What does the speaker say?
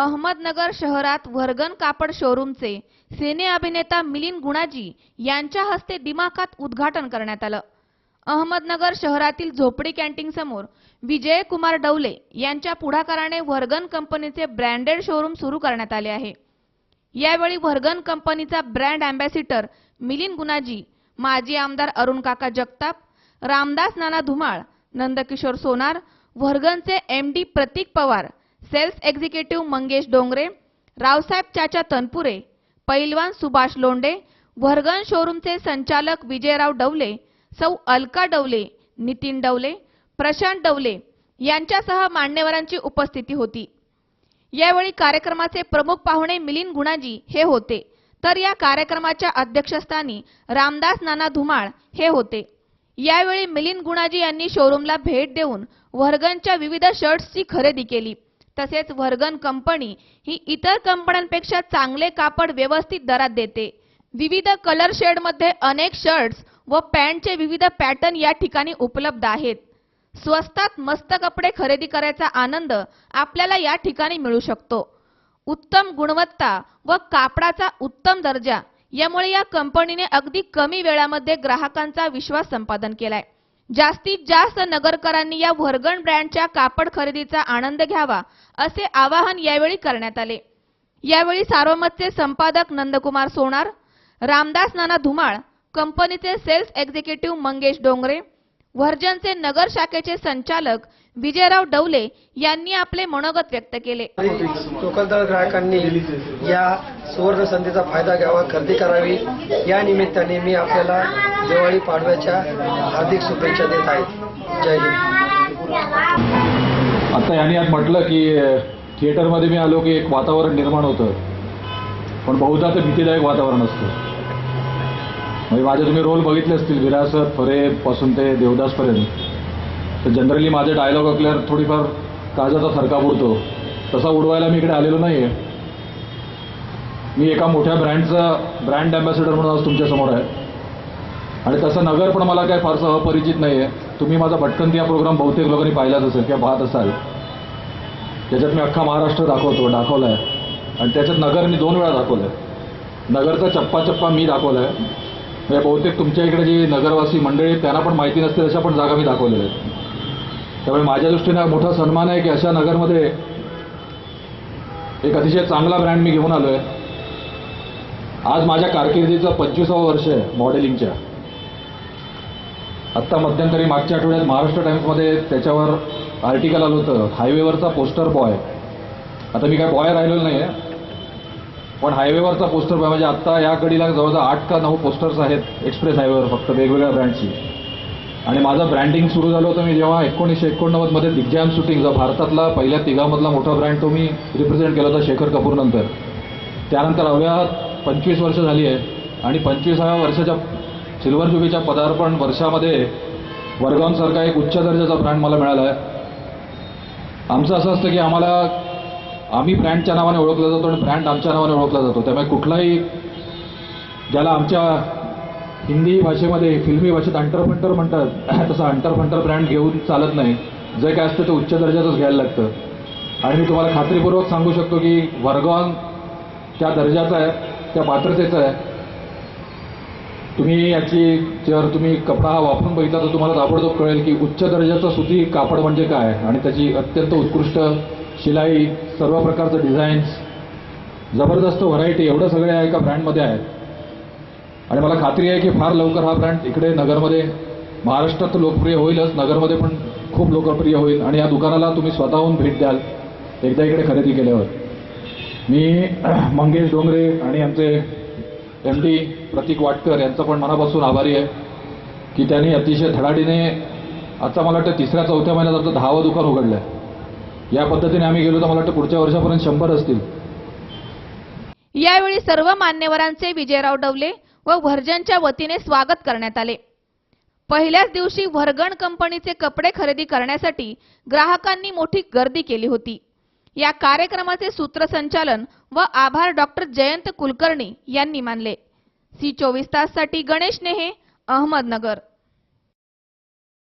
अहमदनगर शहरात व्हर्गन कापड शोरूमचे सिने अभिनेता मिलिंद गुणाजी यांच्या हस्ते दिमाखात उद्घाटन करण्यात आलं. अहमदनगर शहरातील झोपडी कॅन्टीन समोर विजय कुमार डवले यांच्या पुढाकाराने व्हर्गन कंपनीचे ब्रँडेड शोरूम सुरू करण्यात आले आहे. यावेळी व्हर्गन कंपनीचा ब्रँड अँबॅसिडर मिलिंद गुणाजी माजी आमदार Arun Kaka Jagtap Ramdas Nana Dhumal Nandkishor Sonar व्हर्गनचे M D Pratik Pawar sales executive Mangesh Dongre Raosaheb Chacha Tanpure पैलवान सुभाष लोंडे व्हर्गन शोरूमचे संचालक विजयराव डवले सौ अलका डवले नितीन डवले प्रशांत डवले यांच्यासह मान्यवरांची उपस्थिती होती. यावेळी कार्यक्रमाचे प्रमुख पाहुणे मिलिंद गुणाजी हे होते. तर या कार्यक्रमाच्या अध्यक्षस्थानी रामदास नाना धुमाळ हे होते. यावेळी मिलिंद गुणाजी यांनी शोरूमला भेट देऊन वर्गनच्या विविध शर्ट्सची खरेदी केली. तसेच व्हर्गन कंपनी ही इतर कंपन्यांपेक्षा चांगले कापड व्यवस्थित दरात देते. विविध कलर शेडमध्ये अनेक शर्ट्स व पॅन्टचे विविध पॅटर्न या ठिकाणी उपलब्ध आहेत. स्वस्तात मस्त कपडे खरेदी करायचा आनंद आपल्याला या ठिकाणी मिळू शकतो. उत्तम गुणवत्ता व कापडाचा उत्तम दर्जा यामुळे या कंपनीने अगदी कमी वेळामध्ये ग्राहकांचा विश्वास संपादन केलाय. जास्तीत जास्त नगरकरांनी या व्हर्गन ब्रँडच्या कापड खरेदीचा आनंद घ्यावा असे आवाहन यावेळी करण्यात आले. यावेळी सार्वमतचे संपादक नंदकुमार सोनार रामदास नाना धुमाळ कंपनीचे सेल्स एक्झिक्युटिव्ह मंगेश डोंगरे व्हर्जनचे नगर शाखेचे संचालक विजयराव डवले यांनी आपले मनोगत व्यक्त केले. टोकनदार ग्राहकांनी या सुवर्ण संधीचा फायदा घ्यावा खरेदी करावी. या निमित्ताने मी आपल्याला दिवाळी पाडव्याच्या हार्दिक शुभेच्छा देत आहेत. जय हिंद. आता यांनी आज म्हटलं की थिएटरमध्ये मी आलो की एक वातावरण निर्माण होतं. पण बहुधा ते भीतीदायक वातावरण असतं. म्हणजे माझे तुम्ही रोल बघितले असतील विरासत फरेपासून ते देवदासपर्यंत तर जनरली माझे डायलॉग ऐकल्यावर थोडीफार काळजाचा थरका उडतो तसा उडवायला मी इकडे आलेलो नाही आहे मी एका मोठ्या ब्रँडचा ब्रँड अँबॅसेडर म्हणून आज तुमच्यासमोर आहे. आणि तसं नगर पण मला काय फारसं अपरिचित नाही आहे तुम्ही माझा भटकंती हा प्रोग्राम बहुतेक लोकांनी पाहिलाच असेल किंवा पाहत असाल. त्याच्यात मी अख्खा महाराष्ट्र दाखवतो दाखवला आहे आणि त्याच्यात नगर मी दोन वेळा दाखवलं आहे नगरचा चप्पा चप्पा मी दाखवला आहे म्हणजे बहुतेक तुमच्या इकडे जी नगरवासी मंडळी त्यांना पण माहिती नसते अशा पण जागा मी दाखवलेल्या आहेत. त्यामुळे माझ्या दृष्टीने मोठा सन्मान आहे की अशा नगरमध्ये एक अतिशय चांगला ब्रँड मी घेऊन आलो आहे आज माझ्या कारकिर्दीचं पंचवीसावं वर्ष आहे मॉडेलिंगच्या आत्ता मध्यंतरी मागच्या आठवड्यात महाराष्ट्र टाइम्समध्ये त्याच्यावर आर्टिकल आलं होतं हायवेवरचा पोस्टर बॉय. आता मी काय बॉय राहिलेलो नाही आहे पण हायवेवरचा पोस्टर बॉय म्हणजे आत्ता या कडीला जवळजवळ आठ का नऊ पोस्टर्स आहेत एक्सप्रेस हायवेवर फक्त वेगवेगळ्या ब्रँडची. आणि माझं ब्रँडिंग सुरू झालं होतं मी जेव्हा एकोणीसशे एकोणनव्वदमध्ये दिग्जाम शूटिंग जो भारतातला पहिल्या तिघामधला मोठा ब्रँड तो मी रिप्रेझेंट केला होता शेखर कपूरनंतर. त्यानंतर अवघ्या पंचवीस वर्ष झाली आहे. आणि पंचवीसाव्या वर्षाच्या सिल्वर जुबीच्या पदार्पण वर्षामध्ये वर्गांसारखा एक उच्च दर्जाचा ब्रँड मला मिळाला आहे. आमचं असं असतं की आम्हाला आम्ही ब्रँडच्या नावाने ओळखला जातो आणि ब्रँड आमच्या नावाने ओळखला जातो. त्यामुळे कुठलाही ज्याला आमच्या हिंदी भाषेमध्ये फिल्मी भाषेत अंटरफंटर म्हणतात तसं अंटरफंटर ब्रँड घेऊन चालत नाही. जे काय असतं ते उच्च दर्जाचंच घ्यायला लागतं. आणि मी तुम्हाला खात्रीपूर्वक सांगू शकतो की वर्गॉन त्या दर्जाचा आहे त्या पात्रतेचा आहे. तुम्ही याची जर तुम्ही कपडा हा वापरून बघितला तर तुम्हाला ताबडतोब कळेल की उच्च दर्जाचं सुती कापड म्हणजे काय आणि त्याची अत्यंत उत्कृष्ट शिलाई सर्व प्रकारचं डिझाईन्स जबरदस्त व्हरायटी एवढं सगळे आहे एका ब्रँडमध्ये आहे आणि मला खात्री आहे की फार लवकर हा ब्रँड इकडे नगरमध्ये महाराष्ट्रात तर लोकप्रिय होईलच नगरमध्ये पण खूप लोकप्रिय होईल. आणि या दुकानाला तुम्ही स्वतःहून भेट द्याल एकदा इकडे खरेदी केल्यावर. मी मंगेश डोंगरे आणि आमचे एम डी प्रतीक वाटकर यांचं पण मनापासून आभारी आहे की त्यांनी अतिशय धडाडीने आता मला वाटतं तिसऱ्या चौथ्या महिन्यात आमचं दहावं दुकान उघडलं आहे या पद्धतीने आम्ही गेलो तर मला वाटतं पुढच्या वर्षापर्यंत शंभर असतील. यावेळी सर्व मान्यवरांचे विजयराव डवले व व्हर्जनच्या वतीने स्वागत करण्यात आले. पहिल्याच दिवशी व्हर्गन कंपनीचे कपडे खरेदी करण्यासाठी ग्राहकांनी मोठी गर्दी केली होती. या कार्यक्रमाचे सूत्रसंचालन व आभार डॉक्टर जयंत कुलकर्णी यांनी मानले. सी चोवीस ताससाठी गणेश नेहे अहमदनगर.